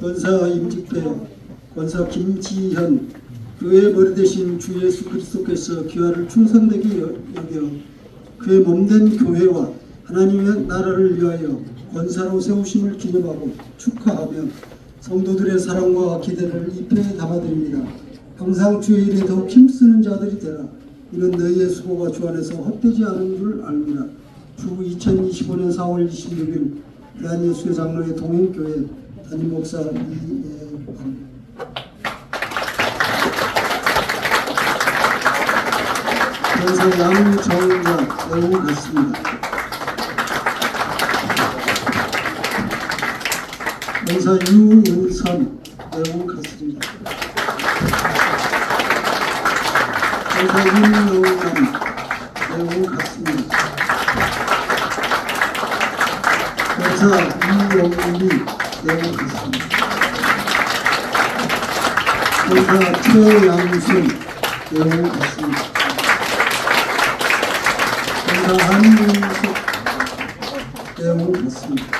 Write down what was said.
권사 임직배, 권사 김지현, 교회 머리 대신 주 예수 그리스도께서 귀화를 충성되게 여- 여겨 그의 몸된 교회와 하나님의 나라를 위하여 권사로 세우심을 기념하고 축하하며 성도들의 사랑과 기대를 입에 담아드립니다. 항상 주의 일에 더욱 힘쓰는 자들이 되라. 이는 너희의 수고가 주 안에서 헛되지 않은 줄 압니다. 주 2025년 4월 26일 대한예수교 장로의 동행교회 담임 목사 이예범 변사 양정자 내용 같습니다. 변사 유은선 내용 같습니다. 대단히 흥미로운 내용 같습니다. 여자 이영훈이 내용 같습니다. 여자 최양순 내용 같습니다. 여자 한민석 내용 같습니다.